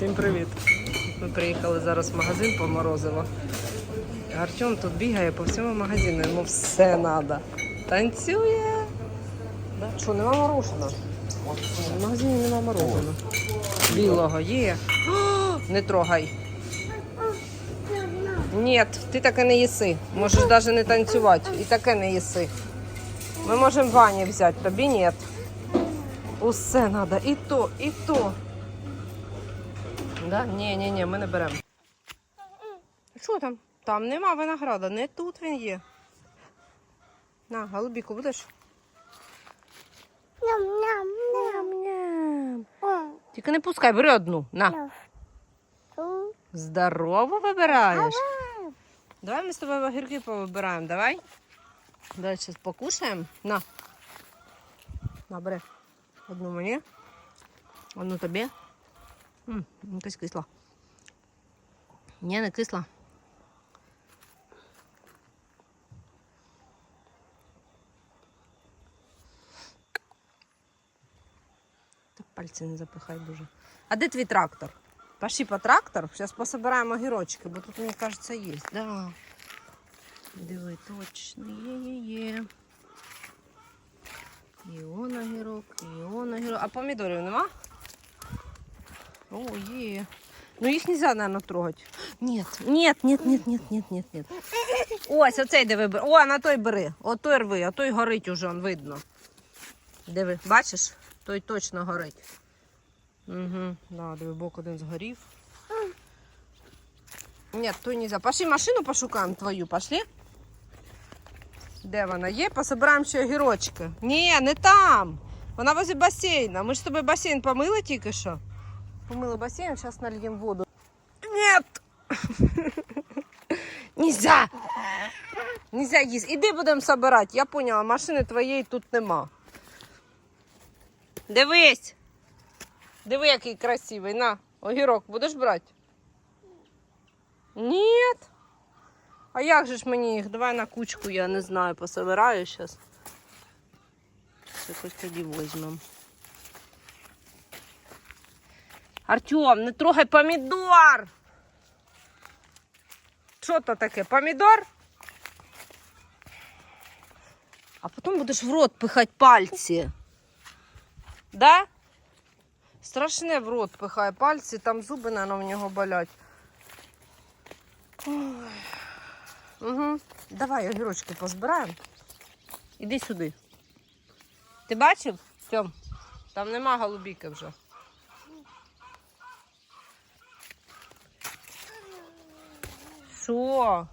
Всім привіт! Ми приїхали зараз в магазин по морозиво. Артем тут бігає по всьому магазину, йому все треба. Танцює. Да? Що, нема мороженого? В магазині нема мороженого. Білого є. О, не трогай. Ні, ти таке не їси. Можеш навіть не танцювати. І таке не їси. Ми можемо Вані взяти, тобі ні. Усе треба. І то, і то. Да? Ні, ні, ні, ми не беремо. Що там? Там нема винограда, не тут він є. На, голубіку будеш? Ням-ням-ням. Тільки не пускай, бери одну. На. Здорово вибираєш. Давай ми з тобою огірки повибираємо, давай. Давай зараз покушаємо. На. На, бери. Одну мені. Одну тобі. М, якась кисла. Ні, не кисла. Так пальці не запихай дуже. А де твій трактор? Пошли по трактор. Зараз пособираємо огірочки, бо тут, мені кажеться, є. Да. Диви, точно, є-є-є. І он огірок, і он огірок. А помідорів нема? О, є. Ну їх нельзя, наверное, трогать. Нет, нет, нет, нет, нет, нет, нет, нет. Ось, оцей диви бери. О, на той бери. О, той рви, а той горить уже, он видно. Диви, бачиш? Той точно горить. Угу, да, диви, бок один згорів. Ні, той нельзя. Пошли машину пошукаємо твою, пошли. Де вона є? Пособираємо ще огірочки. Ні, не там. Вона возле басейна. Ми ж з тобою басейн помили тільки що. Помыла бассейн, сейчас нальем воду. Нет! Нельзя! Нельзя їсти. Іди будемо собирати. Я поняла, машини твоєї тут нема. Дивись. Диви, який красивий. На, огірок будеш брати? Ні. А як же ж мені їх? Давай на кучку, я не знаю, пособираю зараз. Якось тоді візьмемо. Артем, не трогай помідор. Що то таке? Помідор? А потім будеш в рот пихати пальці. Да? Страшне в рот пихає пальці, там зуби, наверное, в нього болять. Ой. Угу. Давай огірочки позбираємо. Іди сюди. Ти бачив? Тьом, там нема голубіки вже. Що?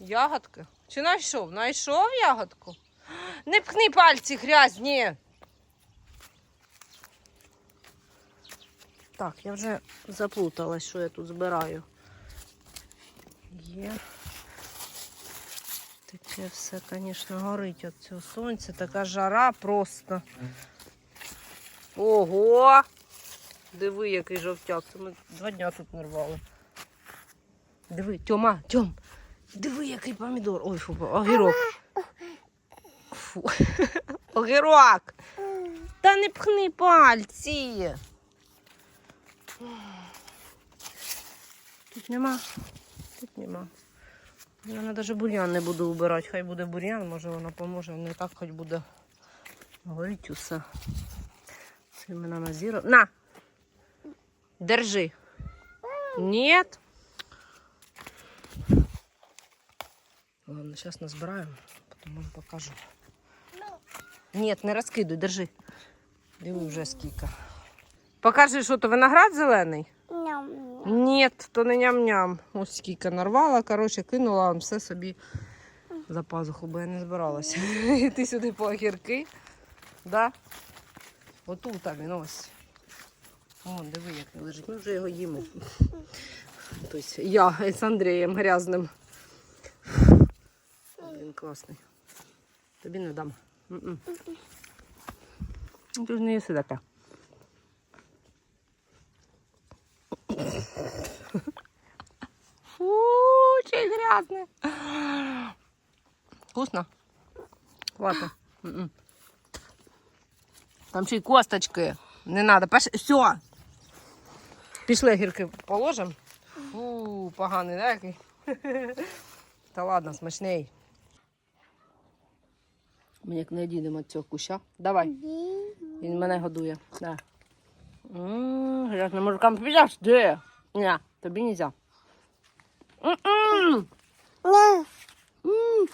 Ягодки? Чи знайшов? Знайшов ягодку? Не пхни пальці грязні. Так, я вже заплуталась, що я тут збираю. Є. Таке все, звісно, горить від цього сонця. Така жара просто. Ого! Диви, який жовтяк. Це ми два дня тут не рвали. Диви, Тьома, Тьом, диви, який помідор. Ой, фу, огірок. Фу. Огірок. Та не пхни пальці. Тут нема. Тут нема. Я навіть бур'ян не буду вбирати. Хай буде бур'ян, може воно поможе. Не так хоч буде горіть усе. Це мене назіро. На! Держи. Нет. Ладно, сейчас назбираємо, потім вам покажу. Ні, не розкидуй, держи. Диви вже скільки. Покажи, що то виноград зелений? Ням. Ні, то не ням-ням. Ось скільки нарвала, коротше, кинула вам все собі за пазуху, бо я не збиралася. Йти сюди по огірки. Да? Отут а він ось. О, диви, як він лежить. Ми вже його їмо. Тобто я з Андрієм грязним. Він класний. Тобі не дам. Ну, Ти ж не їси таке. Фу, чай грязне. Вкусно? М-м. Там ще й косточки. Не треба. Пеш... Все. Пішли гірки положимо. Фу, поганий, да, який? Та ладно, смачний. Ми як не дійдемо від цього куща. Давай. Він мене годує. Да. Грязним мужикам підеш? Де? Ні, тобі нельзя. М-м. М.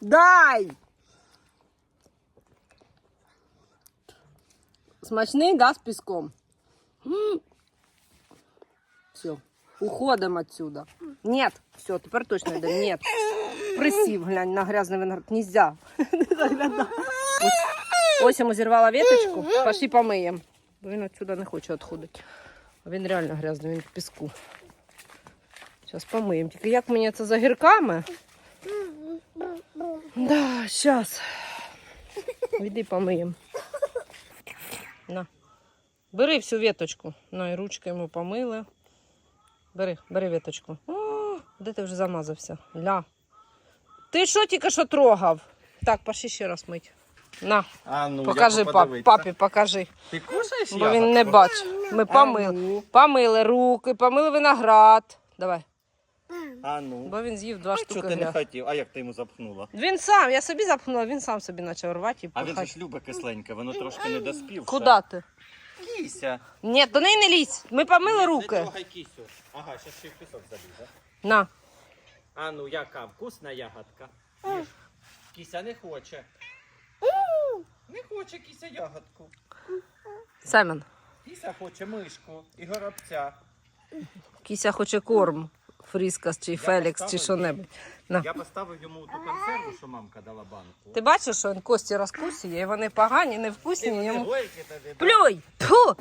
Дай! Смачний, да, з піском? Все, уходимо отсюда. Нет, все, тепер точно йдемо. Нет. Присів, глянь, на грязний виноград. Нельзя. Ось, ось йому зірвала веточку, пошли помиємо. Бо він отсюда не хоче відходити. Він реально грязний, він в піску. Зараз помиємо. Тільки як мені це за гірками? Да, зараз. Іди помиємо. На. Бери всю веточку. На, і ручки йому помили. Бери, бери веточку. Де ти вже замазався? Ля. Ти що тільки що трогав? Так, пошли ще раз мить. На, А ну, покажи пап, папі, покажи. Ти кушаєш Бо він не бачить. Ми помили. ну. Помили руки, помили виноград. Давай. А ну. Бо він з'їв два Що штуки ти не хотів? А як ти йому запхнула? Він сам, я собі запхнула, він сам собі почав рвати і А він же ж любить кисленьке, воно трошки не доспів. Куди ти? Кися. Ні, до неї не лізь. Ми помили руки. Не трогай кисю. Ага, зараз ще й пісок залізе. На. А ну, яка вкусна ягодка. Їж. Кися не хоче. Не хоче кися ягодку. Семен. Кися хоче мишку і горобця. Кіся хоче корм. Фріскас чи Фелікс чи що небудь. На. Я поставив йому ту консерву, що мамка дала банку. Ти бачиш, що він кості розкусує, і вони погані, невкусні. Ти Йому... тобі. Плюй! Ту!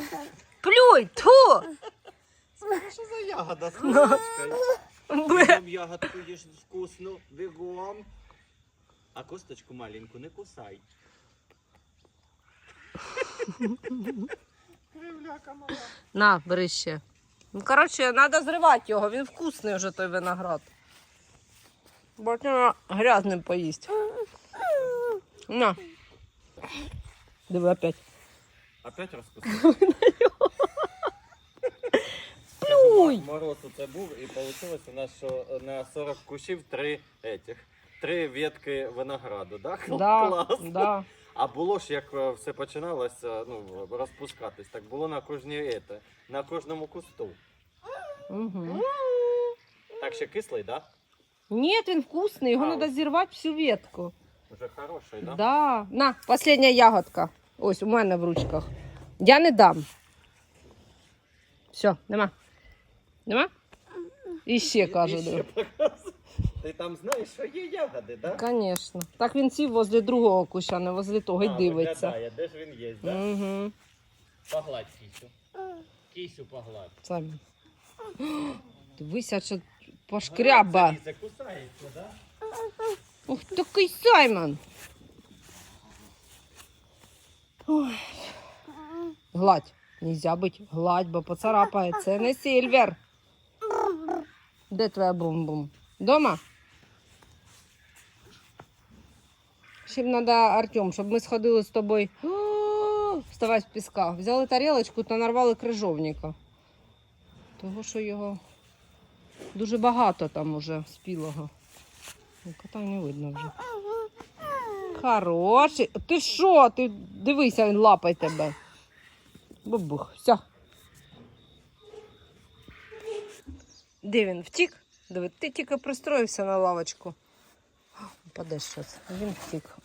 Плюй! Ту! Що за ягода з косточкою? Ягодку їж вкусну, бігом. А косточку маленьку не кусай. Кривляка мала. На, бери ще. Ну, коротше, треба зривати його, він вкусний вже той виноград. Бо ти грязним поїсть. На. Диви опять. Опять розкусив. Плюй! Мороз це був і вийшло у нас, що на 40 кущів три етих. Три ветки винограду, да? Да, Клас. да. А було ж, як е, все починалося, ну, розпускатись, так було на кожній ете, на кожному кусту. Угу. Так ще кислий, да? Ні, він вкусний, його треба зірвати всю ветку. Уже хороший, да? Да. На, остання ягодка. Ось у мене в ручках. Я не дам. Все, нема. Нема? І ще показує. Ти там знаєш, що є ягоди, да? Конечно. Так він сів возле другого куща, не возле того й А, дивиться. виглядає, Де ж він є, да? Угу. Погладь кісю. Кісю погладь. Самі. Дивися, що пошкряба. Це кусається, да? Ух, такий Саймон. Ой. Гладь. Нельзя бить. Гладь, бо поцарапає. Це не Сильвер. Де твоя бум-бум? Дома? Ще б треба, Артем, щоб ми сходили з тобою. Вставай з піска. Взяли тарілочку та нарвали крижовника. Того, що його дуже багато там уже спілого. Ну, Кота не видно вже. Хороший. Ти що? Ти дивися, він лапай тебе. Бубух. Все. Де він втік? Диви, ти тільки пристроївся на лавочку. Упадеш щось. Він втік.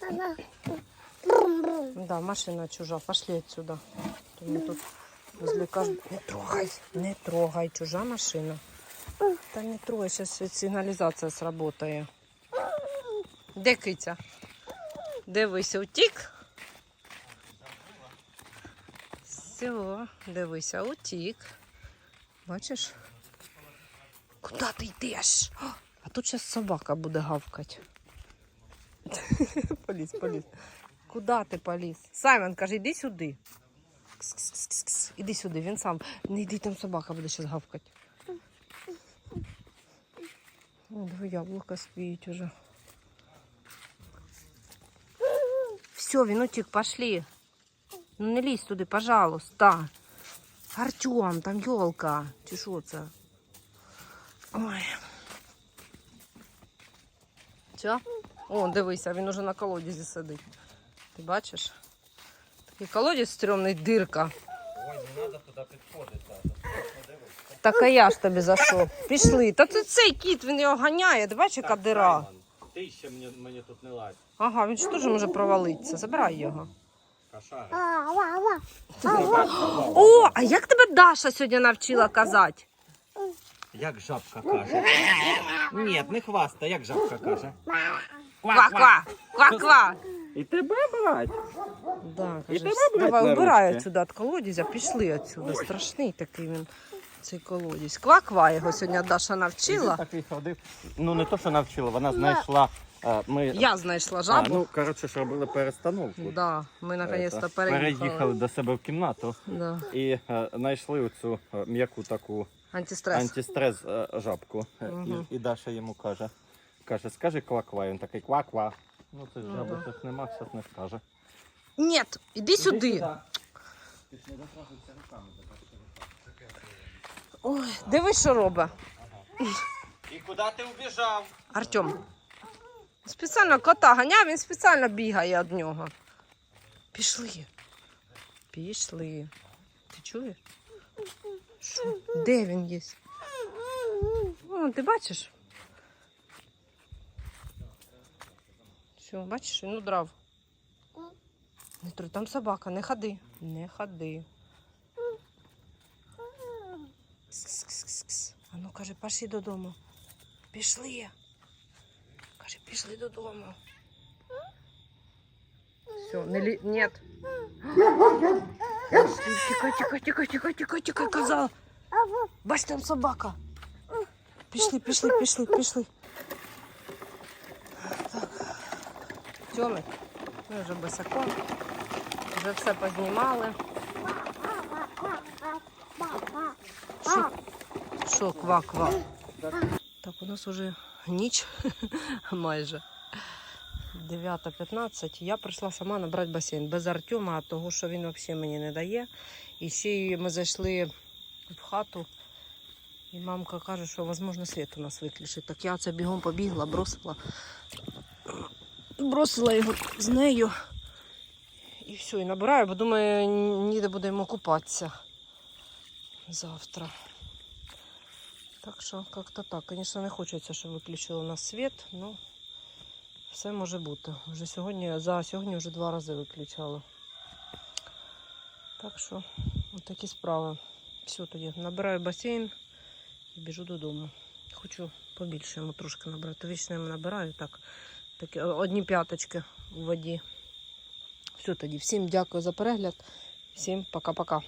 Да, машина чужа. Пошли отсюда. Тому тут Не трогай, не трогай, чужа машина. Та не трогай, зараз сигналізація сработає. Де киця? Дивися, утік. Все, дивися, утік. Бачиш? Куди ти йдеш? А тут зараз собака буде гавкати. Поліз, поліз. Куди ти поліз? Саймон каже, іди сюди. Кс-кс-кс-кс. Іди сюди, він сам. Не йди, там собака буде зараз гавкати. О, диви, яблука спіють уже. Все, він утік, пошли. Ну не лізь туди, пожалуйста. Артем, там йолка. Чи що це? Ой. Все? О, дивися, він уже на колодязі сидить. Ти бачиш? Такий колодязь стрьомний дирка. Ой, не треба туди підходити. Так а я ж тобі за що? Пішли. Та тут цей кіт, він його ганяє. Ти бачиш, яка дира. Ти ще мені, мені тут не лазь. Ага, він ж теж може провалитися. Забирай його. Кошари. О, а як тебе Даша сьогодні навчила казати? Як жабка каже. Ні, не хваста, як жабка каже. Ква-ква! Ква-ква! І тебе брать. Да, І каже, тебе «Вс- давай убирай отсюда від колодязя, пішли отсюда. Страшний такий він, цей колодязь. Ква-ква його сьогодні Даша навчила. Такий ходив. Ну не то, що навчила, вона знайшла. е, Ми... Я знайшла А, жабу. ну, коротше, ж робили перестановку. Да, ми наконец-то Це, переїхали. переїхали до себе в кімнату Да. і е, знайшли оцю е, м'яку таку Антистрес. антистрес е, жабку. Е, Мгм. І, і Даша йому каже, каже, скажи ква-ква. Він такий ква-ква. Ну це ж жаба да. тут нема, зараз не скаже. Ні, іди сюди. Ой, дивись, що робить. І куди ти убіжав? Артем. Спеціально кота ганяв, він спеціально бігає від нього. Пішли. Пішли. Ти чуєш? Де він є? О, ти бачиш? Що, бачиш, він удрав. Не труй, там собака, не ходи. Не ходи. А ну каже, пошли додому. Пішли. Каже, пішли додому. Все, не лі... Нет. Тікай, тікай, тікай, тікай, тікай, тікай, казала. Бач, там собака. Пішли, пішли, пішли, пішли. Тьомик, ми вже босиком. Вже все познімали. Що? Ква-ква? Так, у нас уже ніч майже. 9.15. Я прийшла сама набрати басейн без Артема, того що він взагалі мені не дає. І ще ми зайшли в хату, і мамка каже, що можливо світ у нас виключить. Так я це бігом побігла, бросила. Бросила його з нею. І все, і набираю, бо думаю, ніде буде йому купатися завтра. Так що, як-то так. Звісно, не хочеться, щоб виключили у нас світ, але все може бути. Вже сьогодні, за сьогодні вже два рази виключали. Так що, такі справи. Все тоді. Набираю басейн і біжу додому. Хочу побільше йому трошки набрати. Вічно йому набираю так. Такі, одні п'яточки у воді. Все тоді. Всім дякую за перегляд. Всім пока-пока.